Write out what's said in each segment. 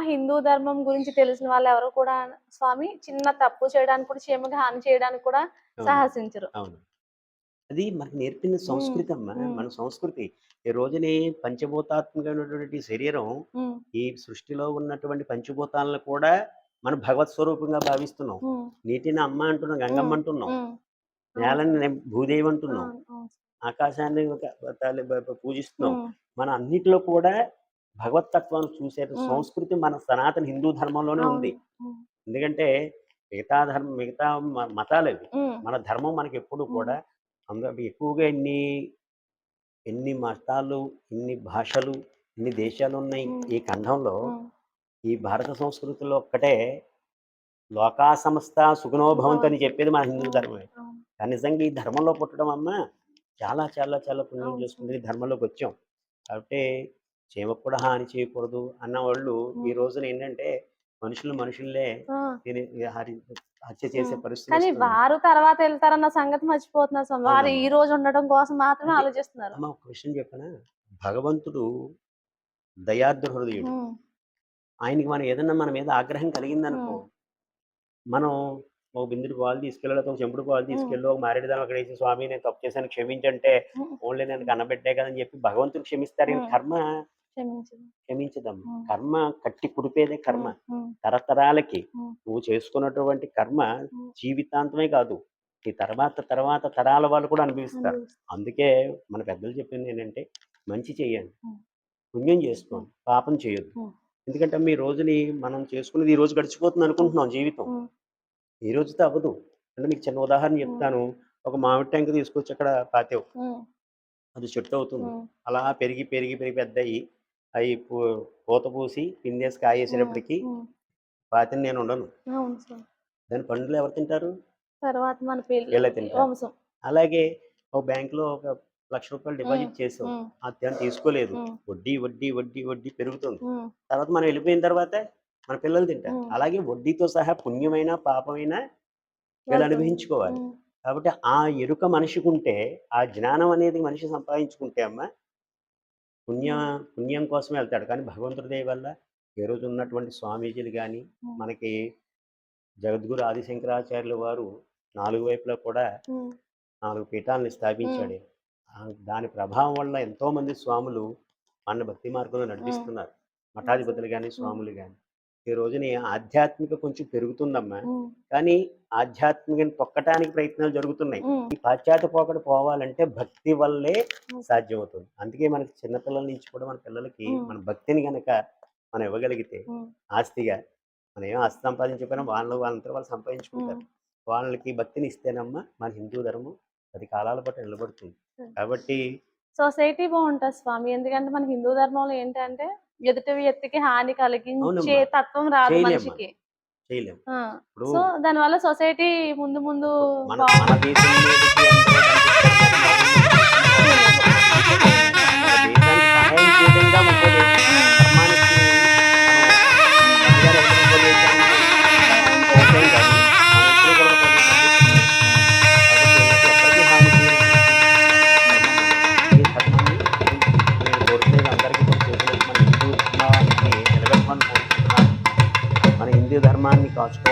హిందూ ధర్మం గురించి తెలిసిన వాళ్ళు ఎవరు కూడా స్వామి చిన్న తప్పు చేయడానికి కూడా చీమకి హాని చేయడానికి కూడా. సాహసించరు. అవును. అది మనకి నేర్పిన సంస్కృతి అమ్మా. మన సంస్కృతి. ఈ రోజుని పంచభూతాత్మకమైనటువంటి శరీరం ఈ సృష్టిలో ఉన్నటువంటి పంచభూతాలను కూడా మనం భగవత్ స్వరూపంగా భావిస్తున్నాం. నీటిని అమ్మ అంటున్నాం గంగమ్మ అంటున్నాం. నేలని భూదేవి అంటున్నాం. ఆకాశాన్ని పూజిస్తున్నాం. మన అన్నిటిలో కూడా భగవతత్వాన్ని చూసే. సంస్కృతి మన సనాతన హిందూ ధర్మంలోనే. ఉంది ఎందుకంటే మిగతా ధర్మం మిగతా మతాలు మన ధర్మం మనకి ఎప్పుడు కూడా అందరూ ఎక్కువగా ఎన్ని ఎన్ని మతాలు ఎన్ని భాషలు ఎన్ని దేశాలు ఉన్నాయి. ఈ ఖండంలో. ఈ భారత సంస్కృతిలో ఒక్కటే లోకా సంస్థ సుఖనోభవంతు అని చెప్పేది మన హిందూ ధర్మమే. కానీ నిజంగా ఈ ధర్మంలో పుట్టడం అమ్మ చాలా చాలా చాలా పుణ్యం. చేసుకుంది ధర్మంలోకి వచ్చాం కాబట్టి చీమకు కూడా హాని చేయకూడదు అన్న వాళ్ళు ఈ రోజున ఏంటంటే మనుషులు హరి హత్య చేసే. పరిస్థితి కానీ. వారు తర్వాత వెళ్తారన్న సంగతి మర్చిపోతున్నారు వారు. ఈ రోజు ఉండడం కోసం మాత్రమే ఆలోచిస్తున్నారు ఒక విషయం చెప్పనా భగవంతుడు దయార్ద్ర హృదయుడు ఆయనకి మనం ఏదన్నా మన మీద ఆగ్రహం కలిగిందనుకో. మనం ఒక బిందుడు పాలు తీసుకెళ్ళి ఒక చెంపుడు పాలు తీసుకెళ్ళి ఒక మారేడు దాని అక్కడ వేసి స్వామి నేను తప్పు చేశాను క్షమించంటే. ఓన్లీ నేను కన్నబెట్టే కదని చెప్పి భగవంతుడు క్షమిస్తారు. కర్మ క్షమించదమ్మ ఉమ్. కర్మ కట్టి కుడిపేదే కర్మ. తరతరాలకి. నువ్వు చేసుకున్నటువంటి కర్మ. జీవితాంతమే కాదు ఈ తర్వాత తర్వాత తరాల వాళ్ళు కూడా అనుభవిస్తారు. అందుకే మన పెద్దలు చెప్పింది ఏంటంటే మంచి చేయండి. పుణ్యం చేసుకోండి. పాపం చేయొద్దు. ఎందుకంటే మీ రోజుని మనం చేసుకున్నది ఈ రోజు గడిచిపోతుంది అనుకుంటున్నాం జీవితం. ఈ రోజుతో అవ్వదు. అంటే మీకు చిన్న ఉదాహరణ చెప్తాను. ఒక మామిడి ట్యాంక్ తీసుకొచ్చి అక్కడ పాతేవు. అది చెట్టు అవుతుంది. అలా పెరిగి పెరిగి పెరిగి పెద్ద అవి పూత పూసి పిందేసి కాయేసేటప్పటికి ఉమ్, పాతిని నేను ఉండను. దాని పండ్లు ఎవరు తింటారు? తర్వాత మన పిల్లలు తింటారు. అలాగే ఒక బ్యాంకులో ఒక లక్ష రూపాయలు డిపాజిట్ చేసాం. దాన్ని తీసుకోలేదు. వడ్డీ వడ్డీ వడ్డీ వడ్డీ పెరుగుతుంది. తర్వాత మనం వెళ్ళిపోయిన తర్వాత మన పిల్లలు తింటారు. అలాగే వడ్డీతో సహా పుణ్యమైన పాపమైన వీళ్ళు. అనుభవించుకోవాలి. కాబట్టి ఆ ఎరుక మనిషికి ఉంటే ఆ జ్ఞానం అనేది మనిషి సంపాదించుకుంటే అమ్మ పుణ్య పుణ్యం కోసమే వెళ్తాడు. కానీ భగవంతుడి దయ వల్ల ఏ రోజు ఉన్నటువంటి స్వామీజీలు కానీ మనకి జగద్గురు ఆదిశంకరాచార్యుల వారు నాలుగు వైపులా కూడా నాలుగు పీఠాలను స్థాపించాడు. దాని ప్రభావం వల్ల ఎంతో మంది స్వాములు మన భక్తి మార్గంలో నడిపిస్తున్నారు. మఠాధిపతులు కానీ స్వాములు కానీ ఈ రోజుని ఆధ్యాత్మిక కొంచెం పెరుగుతుందమ్మా. కానీ ఆధ్యాత్మికని తొక్కటానికి ప్రయత్నాలు జరుగుతున్నాయి. ఈ పాశ్చాత్య పోకడ పోవాలంటే భక్తి వల్లే. సాధ్యమవుతుంది. అందుకే మనకి చిన్నపిల్లల నుంచి కూడా మన పిల్లలకి. మన భక్తిని గనక మనం ఇవ్వగలిగితే ఆస్తిగా మనం ఏం ఆస్తి సంపాదించకపోయినా వాళ్ళు వాళ్ళంతా వాళ్ళు సంపాదించుకుంటారు. వాళ్ళకి భక్తిని ఇస్తేనమ్మా మన హిందూ ధర్మం పది కాలాల పాటు నిలబడుతుంది. కాబట్టి సొసైటీ బాగుంటుంది స్వామి. ఎందుకంటే మన హిందూ ధర్మంలో ఏంటంటే ఎదుటి వ్యక్తికి హాని కలిగించే. తత్వం రాదు. మనిషికి సో దానివల్ల సొసైటీ ముందు ముందు কাজ করে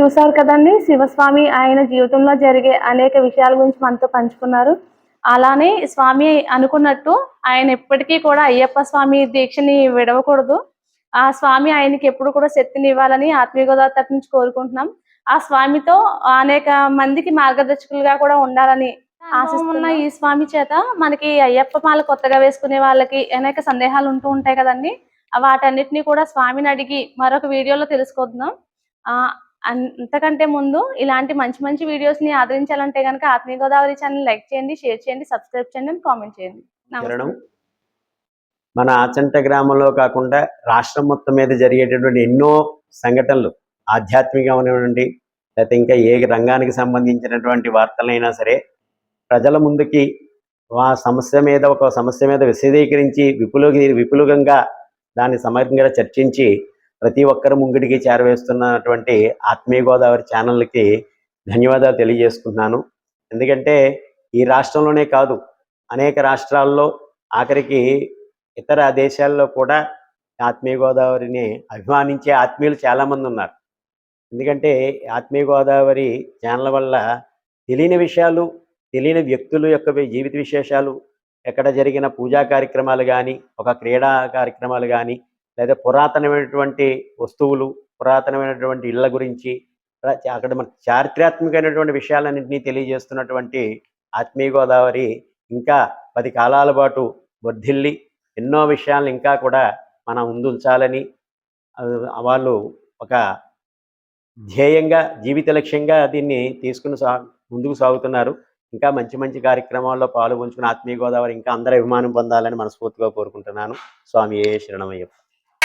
చూసారు కదండి శివస్వామి ఆయన జీవితంలో జరిగే అనేక విషయాల గురించి మనతో పంచుకున్నారు. అలానే స్వామి అనుకున్నట్టు ఆయన ఎప్పటికీ కూడా అయ్యప్ప స్వామి దీక్షని విడవకూడదు. ఆ స్వామి ఆయనకి ఎప్పుడు కూడా శక్తిని ఇవ్వాలని ఆత్మీయ గోదావరి తరపు నుంచి కోరుకుంటున్నాం. ఆ స్వామితో అనేక మందికి మార్గదర్శకులుగా కూడా ఉండాలని ఆశిస్తున్న. ఈ స్వామి చేత మనకి అయ్యప్ప మాల కొత్తగా వేసుకునే వాళ్ళకి అనేక సందేహాలు ఉంటూ ఉంటాయి కదండి. వాటన్నిటిని కూడా స్వామిని అడిగి మరొక వీడియోలో తెలుసుకుందాం. ఆ అంతకంటే ముందు ఇలాంటి మంచి మంచి వీడియోస్ని ఆదరించాలంటే కనుక ఆత్మీయ గోదావరి ఛానల్ లైక్ చేయండి షేర్ చేయండి సబ్స్క్రైబ్ చేయండి కామెంట్ చేయండి. మన ఆచంట గ్రామంలో కాకుండా రాష్ట్రం మొత్తం మీద జరిగేటటువంటి ఎన్నో సంఘటనలు ఆధ్యాత్మికమైనటువంటి లేకపోతే ఇంకా ఏ రంగానికి సంబంధించినటువంటి వార్తలైనా సరే ప్రజల ముందుకి ఆ సమస్య మీద ఒక సమస్య మీద విశదీకరించి విపులంగా విపులంగా దాన్ని సమగ్రంగా చర్చించి ప్రతి ఒక్కరి ముంగిడికి చేరవేస్తున్నటువంటి ఆత్మీయ గోదావరి ఛానల్కి ధన్యవాదాలు తెలియజేసుకుంటున్నాను. ఎందుకంటే ఈ రాష్ట్రంలోనే కాదు అనేక రాష్ట్రాల్లో ఆఖరికి ఇతర దేశాల్లో కూడా ఆత్మీయ గోదావరిని అభిమానించే ఆత్మీయులు చాలామంది ఉన్నారు. ఎందుకంటే ఆత్మీయ గోదావరి ఛానల్ వల్ల తెలియని విషయాలు తెలియని వ్యక్తుల యొక్క జీవిత విశేషాలు ఎక్కడ జరిగిన పూజా కార్యక్రమాలు కానీ ఒక క్రీడా కార్యక్రమాలు కానీ లేదా పురాతనమైనటువంటి వస్తువులు పురాతనమైనటువంటి ఇళ్ళ గురించి అక్కడ మన చారిత్రాత్మకమైనటువంటి విషయాలన్నింటినీ తెలియజేస్తున్నటువంటి ఆత్మీయ గోదావరి ఇంకా పది కాలాల పాటు వర్ధిల్లి ఎన్నో విషయాలను ఇంకా కూడా మనం ముందుంచాలని వాళ్ళు ఒక ధ్యేయంగా జీవిత లక్ష్యంగా దీన్ని తీసుకుని సా ముందుకు సాగుతున్నారు. ఇంకా మంచి మంచి కార్యక్రమాల్లో పాల్గొంచుకుని ఆత్మీయ గోదావరి ఇంకా అందరి అభిమానం పొందాలని మనస్ఫూర్తిగా కోరుకుంటున్నాను. స్వామి ఏ శరణమయ్యప్ప.